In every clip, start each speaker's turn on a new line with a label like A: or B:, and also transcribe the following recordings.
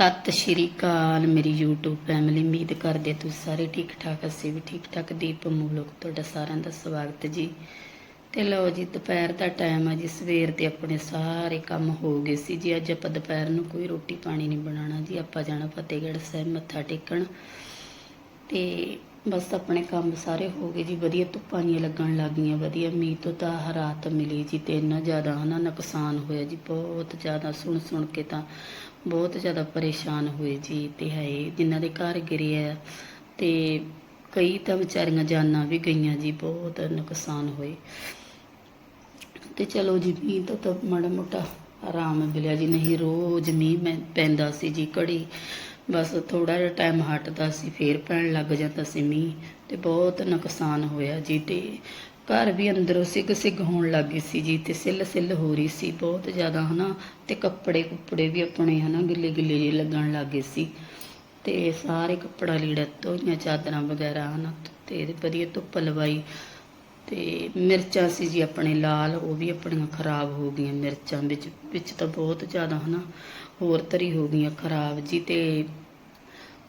A: ਸਤਿ ਸ਼੍ਰੀ ਅਕਾਲ, ਮੇਰੀ YouTube family ਉਮੀਦ ਕਰਦੇ ਤੁਸੀਂ ਸਾਰੇ ਠੀਕ ਠਾਕ ਅਸੀਂ ਵੀ ਠੀਕ ਠਾਕ ਦੀਪ ਮੂਲਕ, ਤੁਹਾਡਾ ਸਾਰਿਆਂ ਦਾ ਸਵਾਗਤ ਜੀ। ਤੇ ਲਓ ਜੀ, ਦੁਪਹਿਰ ਦਾ ਟਾਈਮ ਆ ਜੀ, ਸਵੇਰ ਦੇ ਆਪਣੇ ਸਾਰੇ ਕੰਮ ਹੋ ਗਏ ਸੀ ਜੀ। ਅੱਜ ਆਪਾਂ ਦੁਪਹਿਰ ਨੂੰ ਕੋਈ ਰੋਟੀ ਪਾਣੀ ਨਹੀਂ ਬਣਾਉਣਾ ਜੀ, ਆਪਾਂ ਜਾਣਾ ਫਤਿਹਗੜ੍ਹ ਸਾਹਿਬ, ਮੱਥਾ ਟੇਕਣ। ਤੇ ਬਸ ਆਪਣੇ ਕੰਮ ਸਾਰੇ ਹੋ ਗਏ ਜੀ, ਵਧੀਆ ਧੁੱਪਾਂ ਨਹੀਂ ਲੱਗਣ ਲੱਗ ਗਈਆਂ, ਵਧੀਆ ਮੀਂਹ ਤੋਂ ਤਾਂ ਆਹ ਰਾਤ ਮਿਲੀ ਜੀ, ਤੇ ਇੰਨਾ ਜ਼ਿਆਦਾ ਹਨਾ ਨੁਕਸਾਨ ਹੋਇਆ ਜੀ, ਬਹੁਤ ਜ਼ਿਆਦਾ। ਸੁਣ ਸੁਣ ਕੇ ਤਾਂ ਬਹੁਤ ਜ਼ਿਆਦਾ ਪਰੇਸ਼ਾਨ ਹੋਏ ਜੀ, ਤੇ ਹੈ ਜਿਨ੍ਹਾਂ ਦੇ ਘਰ ਗਿਰੇ ਤੇ ਕਈ ਤਾਂ ਵਿਚਾਰੀਆਂ ਜਾਨਾਂ ਵੀ ਗਈਆਂ ਜੀ, ਬਹੁਤ ਨੁਕਸਾਨ ਹੋਏ। ਤੇ ਚਲੋ ਜੀ, ਮੀਂਹ ਤੋਂ ਤਾਂ ਮਾੜਾ ਮੋਟਾ ਆਰਾਮ ਮਿਲਿਆ ਜੀ, ਨਹੀਂ ਰੋਜ਼ ਮੀਂਹ ਮੈਂ ਪੈਂਦਾ ਸੀ ਜੀ ਘੜੀ। ਬਸ ਥੋੜਾ ਜਿਹਾ ਟਾਈਮ ਹਟਦਾ ਸੀ, ਫੇਰ ਪੈਣ ਲੱਗ ਜਾਂਦਾ ਸੀ ਮੀਂਹ, ਤੇ ਬਹੁਤ ਨੁਕਸਾਨ ਹੋਇਆ ਜੀ, ਤੇ ਘਰ ਵੀ ਅੰਦਰੋਂ ਸਿੱਗ ਸਿੱਗ ਹੋਣ ਲੱਗ ਗਈ ਸੀ ਜੀ ਤੇ ਸਿੱਲ ਸਿੱਲ ਹੋ ਰਹੀ ਸੀ ਬਹੁਤ ਜ਼ਿਆਦਾ, ਹਨਾ? ਤੇ ਕੱਪੜੇ ਕੁੱਪੜੇ ਵੀ ਆਪਣੇ, ਹਨਾ, ਗਿੱਲੇ ਗਿੱਲੇ ਜਿਹੇ ਲੱਗਣ ਲੱਗ ਗਏ ਸੀ। ਤੇ ਸਾਰੇ ਕੱਪੜਾ ਲੀੜਾ ਧੋਈਆਂ, ਚਾਦਰਾਂ ਵਗੈਰਾ, ਹਨਾ? ਤੇ ਵਧੀਆ ਧੁੱਪ ਲਵਾਈ। ਤੇ ਮਿਰਚਾਂ ਸੀ ਜੀ ਆਪਣੇ, ਲਾਲ, ਉਹ ਵੀ ਆਪਣੀਆਂ ਖਰਾਬ ਹੋ ਗਈਆਂ ਮਿਰਚਾਂ ਵਿੱਚ। ਵਿੱਚ ਤਾਂ ਬਹੁਤ ਜ਼ਿਆਦਾ, ਹਨਾ? ਹੋਰ ਤਰੀ ਹੋ ਗਈਆਂ ਖਰਾਬ ਜੀ ਤੇ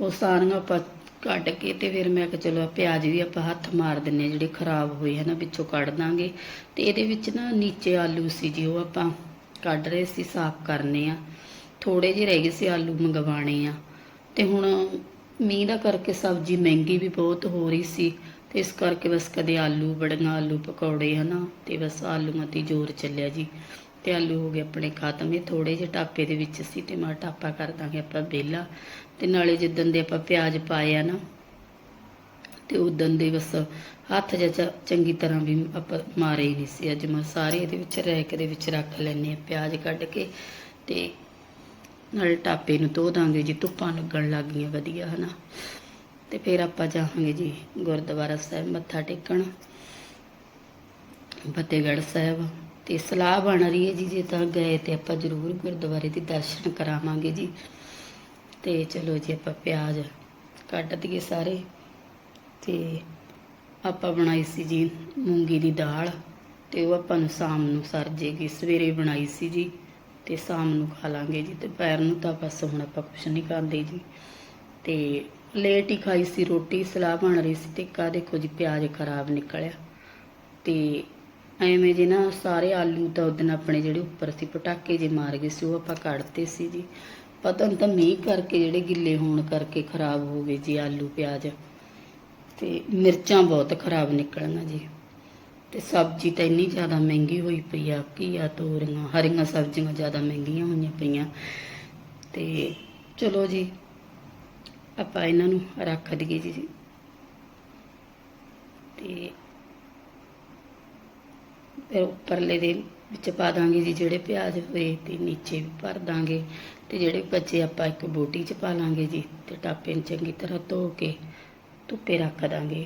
A: ਉਹ ਸਾਰੀਆਂ ਆਪਾਂ ਕੱਢ ਕੇ ਤੇ ਫਿਰ ਮੈਂ ਕਿਹਾ ਚਲੋ ਪਿਆਜ਼ ਵੀ ਆਪਾਂ ਹੱਥ ਮਾਰ ਦਿੰਨੇ ਜਿਹੜੇ ਖਰਾਬ ਹੋਏ ਹਨਾ ਵਿੱਚੋਂ ਕੱਢ ਦਾਂਗੇ। ਤੇ ਇਹਦੇ ਵਿੱਚ ਨਾ ਨੀਚੇ ਆਲੂ ਸੀ ਜੀ, ਉਹ ਆਪਾਂ ਕੱਢ ਰਹੇ ਸੀ, ਸਾਫ਼ ਕਰਨੇ ਆ। ਥੋੜੇ ਜਿਹੇ ਰਹਿ ਗਏ ਸੀ ਆਲੂ ਮੰਗਵਾਣੇ ਆ। ਤੇ ਹੁਣ ਮੀਂਹ ਦਾ ਕਰਕੇ ਸਬਜ਼ੀ ਮਹਿੰਗੀ ਵੀ ਬਹੁਤ ਹੋ ਰਹੀ ਸੀ। ਤੇ ਇਸ ਕਰਕੇ ਬਸ ਕਦੇ ਆਲੂ ਬੜੀਆਂ ਆਲੂ ਪਕੌੜੇ, ਹਨਾ, ਤੇ ਬਸ ਆਲੂਆਂ ਤੇ ਜ਼ੋਰ ਚੱਲਿਆ ਜੀ। ਤੇ ਆਲੂ ਹੋ ਗਏ ਆਪਣੇ ਖਤਮ। ਇਹ ਥੋੜੇ ਜਿਹੇ ਟਾਪੇ ਦੇ ਵਿੱਚ ਸੀ ਤੇ ਮੈਂ ਟਾਪਾ ਕਰ ਦਾਂਗੇ ਆਪਾਂ ਵਿਹਲਾ। ਤੇ ਨਾਲੇ ਜਿੱਦਣ ਦੇ ਆਪਾਂ ਪਿਆਜ਼ ਪਾਏ ਆ ਨਾ, ਤੇ ਉਦੋਂ ਦੇ ਬਸ ਹੱਥ ਜਿਹਾ ਚੰਗੀ ਤਰ੍ਹਾਂ ਵੀ ਆਪਾਂ ਮਾਰੇ ਹੀ ਨਹੀਂ ਸੀ। ਅੱਜ ਮੈਂ ਸਾਰੇ ਇਹਦੇ ਵਿੱਚ ਰੈਕ ਦੇ ਵਿੱਚ ਰੱਖ ਲੈਣੇ ਆ ਪਿਆਜ਼ ਕੱਢ ਕੇ ਤੇ ਨਾਲ ਟਾਪੇ ਨੂੰ ਧੋ ਦਾਂਗੇ ਜੀ, ਧੁੱਪਾਂ ਲੱਗਣ ਲੱਗ ਗਈਆਂ ਵਧੀਆ, ਹਨਾ। ਤੇ ਫਿਰ ਆਪਾਂ ਜਾਵਾਂਗੇ ਜੀ ਗੁਰਦੁਆਰਾ ਸਾਹਿਬ, ਮੱਥਾ ਟੇਕਣ। ਫਤਿਹਗੜ੍ਹ ਸਾਹਿਬ। ਤੇ ਸਲਾਹ ਬਣ ਰਹੀ ਹੈ ਜੀ, ਜੇ ਤਾਂ ਗਏ ਤੇ ਆਪਾਂ ਜ਼ਰੂਰ ਗੁਰਦੁਆਰੇ ਦੇ ਦਰਸ਼ਨ ਕਰਾਵਾਂਗੇ ਜੀ। ਤੇ ਚਲੋ ਜੀ ਆਪਾਂ ਪਿਆਜ਼ ਕੱਟ ਦਈਏ ਸਾਰੇ ਤੇ ਆਪਾਂ ਬਣਾਈ ਸੀ ਜੀ ਮੂੰਗੀ ਦੀ ਦਾਲ ਤੇ ਉਹ ਆਪਾਂ ਨੂੰ ਸ਼ਾਮ ਨੂੰ ਸਰ ਜੇਗੀ, ਸਵੇਰੇ ਬਣਾਈ ਸੀ ਜੀ ਤੇ ਸ਼ਾਮ ਨੂੰ ਖਾ ਲਾਂਗੇ ਜੀ, ਦੁਪਹਿਰ ਨੂੰ ਤਾਂ ਬਸ ਹੁਣ ਆਪਾਂ ਕੁਛ ਨਹੀਂ ਖਾਂਦੇ ਜੀ। ਤੇ ਲੇਟ ਹੀ ਖਾਈ ਸੀ ਰੋਟੀ, ਸਲਾਹ ਬਣ ਰਹੀ ਸੀ ਤੇ ਕਾ ਦੇਖੋ ਜੀ ਪਿਆਜ਼ ਖਰਾਬ ਨਿਕਲਿਆ। ਤੇ ਐਵੇਂ ਜੇ ਨਾ ਸਾਰੇ ਆਲੂ ਤਾਂ ਉਹਦਨ ਆਪਣੇ ਜਿਹੜੇ ਉੱਪਰ ਸੀ, ਪਟਾਕੇ ਜੇ ਮਾਰ ਗਏ ਸੀ, ਉਹ ਆਪਾਂ ਕੱਢਤੇ ਸੀ ਜੀ। ਪਤਾ ਨਹੀਂ ਤਾਂ ਮੀਂਹ ਕਰਕੇ ਜਿਹੜੇ ਗਿੱਲੇ ਹੋਣ ਕਰਕੇ ਖਰਾਬ ਹੋ ਗਏ ਜੀ, ਆਲੂ, ਪਿਆਜ਼। ਤੇ ਮਿਰਚਾਂ ਬਹੁਤ ਖਰਾਬ ਨਿਕਲੀਆਂ ਜੀ। ਤੇ ਸਬਜ਼ੀ ਤਾਂ ਇੰਨੀ ਜ਼ਿਆਦਾ ਮਹਿੰਗੀ ਹੋਈ ਪਈ ਆ, ਘੀਆ, ਤੋਰੀਆਂ, ਹਰੀਆਂ ਸਬਜ਼ੀਆਂ ਜ਼ਿਆਦਾ ਮਹਿੰਗੀਆਂ ਹੋਈਆਂ ਪਈਆਂ। ਤੇ ਚਲੋ ਜੀ, ਆਪਾਂ ਇਹਨਾਂ ਨੂੰ ਰੱਖ ਦਈਏ ਜੀ। ਤੇ ਫਿਰ ਉੱਪਰਲੇ ਦੇ ਵਿੱਚ ਪਾ ਦਾਂਗੇ ਜੀ, ਜਿਹੜੇ ਪਿਆਜ਼ ਹੋਏ ਤੇ ਨੀਚੇ ਵੀ ਭਰ ਦਾਂਗੇ ਤੇ ਜਿਹੜੇ ਬੱਚੇ ਆਪਾਂ ਇੱਕ ਬੋਟੀ 'ਚ ਪਾ ਲਾਂਗੇ ਜੀ ਤੇ ਟਾਪੇ ਨੂੰ ਚੰਗੀ ਤਰ੍ਹਾਂ ਧੋ ਕੇ ਧੁੱਪੇ ਰੱਖ ਦਾਂਗੇ।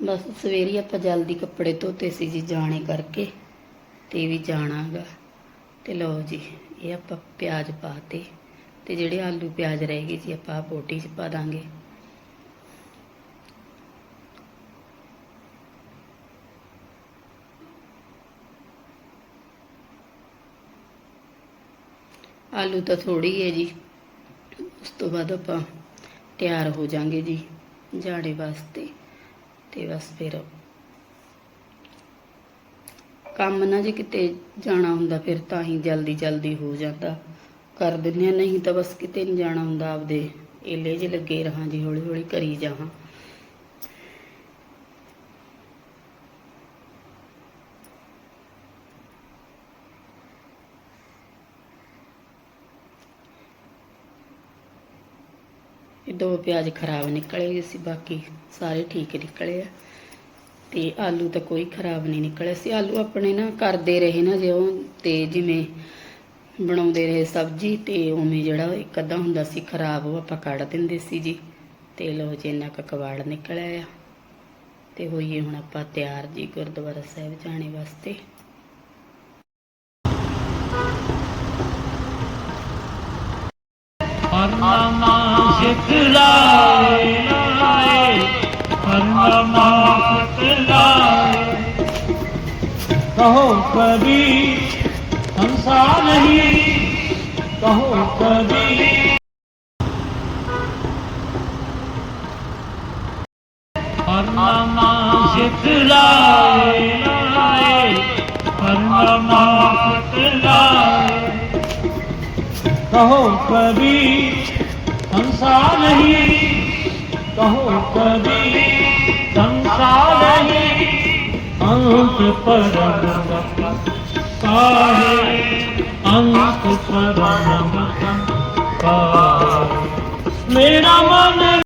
A: ਬਸ ਸਵੇਰੇ ਆਪਾਂ ਜਲਦੀ ਕੱਪੜੇ ਧੋਤੇ ਸੀ ਜੀ ਜਾਣੇ ਕਰਕੇ ਤੇ ਵੀ ਜਾਣਾਗਾ। ਤੇ ਲਓ ਜੀ, ਇਹ ਆਪਾਂ ਪਿਆਜ਼ ਪਾਤੇ ਤੇ ਜਿਹੜੇ ਆਲੂ ਪਿਆਜ਼ ਰਹਿ ਗਏ ਜੀ ਆਪਾਂ ਬੋਟੀ 'ਚ ਪਾ ਦਾਂਗੇ। ਆਲੂ ਤਾਂ ਥੋੜੀ ਹੈ ਜੀ। ਉਸ ਤੋਂ ਬਾਅਦ ਆਪਾਂ ਤਿਆਰ ਹੋ ਜਾਾਂਗੇ ਜੀ ਜਾੜੇ ਵਾਸਤੇ। ਤੇ ਬਸ ਫਿਰ ਕੰਮ ਨਾ ਜੇ ਕਿਤੇ ਜਾਣਾ ਹੁੰਦਾ, ਫਿਰ ਤਾਂ ਹੀ ਜਲਦੀ ਜਲਦੀ ਹੋ ਜਾਂਦਾ। ਕਰ ਦਿੰਦੇ ਆ ਨਹੀਂ ਤਾਂ ਬਸ ਕਿਤੇ ਨਹੀਂ ਜਾਣਾ ਹੁੰਦਾ, ਆਪਦੇ ਏਲੇ 'ਚ ਲੱਗੇ ਰਹਾਂ ਜੀ, ਹੌਲੀ ਹੌਲੀ ਕਰੀ ਜਾਵਾਂ। ਦੋ ਪਿਆਜ਼ ਖਰਾਬ ਨਿਕਲੇ ਹੋਏ ਸੀ, ਬਾਕੀ ਸਾਰੇ ਠੀਕ ਨਿਕਲੇ ਆ। ਤੇ ਆਲੂ ਤਾਂ ਕੋਈ ਖਰਾਬ ਨਹੀਂ ਨਿਕਲੇ ਸੀ। ਆਲੂ ਆਪਣੇ ਨਾ ਕਰਦੇ ਰਹੇ ਨਾ ਜਿਉਂ ਤੇ ਜਿਵੇਂ ਬਣਾਉਂਦੇ ਰਹੇ ਸਬਜ਼ੀ, ਤੇ ਉਵੇਂ ਜਿਹੜਾ ਇੱਕ ਅੱਧਾ ਹੁੰਦਾ ਸੀ ਖਰਾਬ, ਉਹ ਆਪਾਂ ਕੱਢ ਦਿੰਦੇ ਸੀ ਜੀ। ਤੇ ਲੋ ਜੀ, ਇੰਨਾ ਕੁ ਕਵਾੜ ਨਿਕਲਿਆ ਆ। ਤੇ ਹੋਈਏ ਹੁਣ ਆਪਾਂ ਤਿਆਰ ਜੀ ਗੁਰਦੁਆਰਾ ਸਾਹਿਬ ਜਾਣੇ ਵਾਸਤੇ।
B: ਲਾਏ ਲਾਏ ਹਰ ਮਾਤ ਲਾਏ ਕਹੋ
C: ਕਬੀ ਹੰਸਾ ਨਹੀਂ ਕਹੋ ਕਬੀ ਹਰ ਮਾਤ ਲਾਏ ਲਾਏ
D: ਹਰ ਮਾਤ ਲਾਏ ਕਹੋ
B: ਕਬੀ ਹੰਸਾ ਨਹੀਂ। ਕਹੋ ਕਦੀ ਹੰਸਾ ਨਹੀਂ। ਅੰਤ ਪਰਮ ਕਾਹੇ? ਅੰਤ ਪਰਮ ਕਾਹੇ? ਮੇਰਾ ਮਨ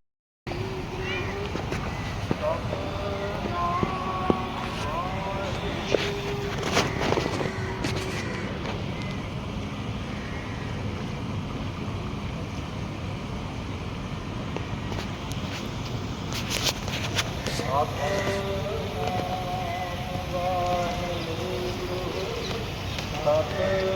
B: Uh...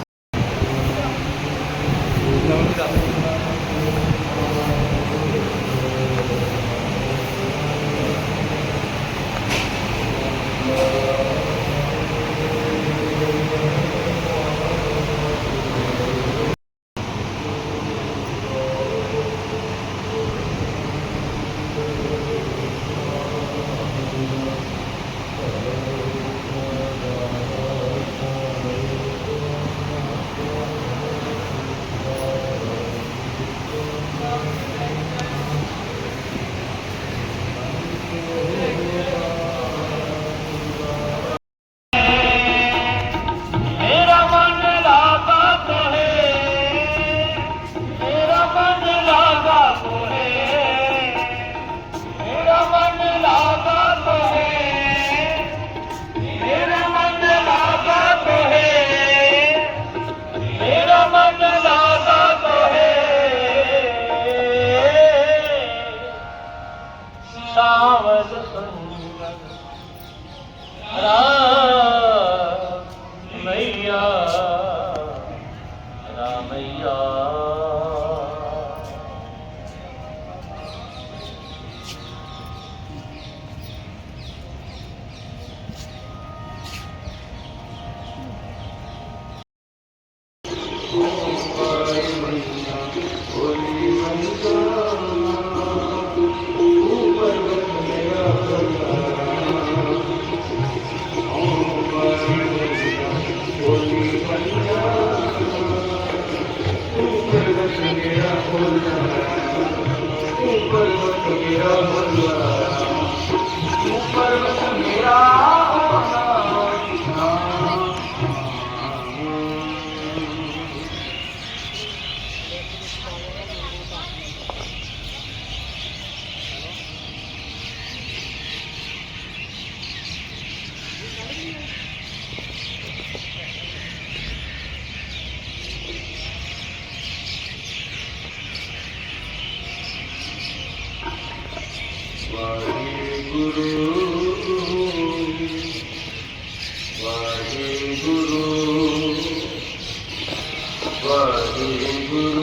B: يا من يا
C: Oh.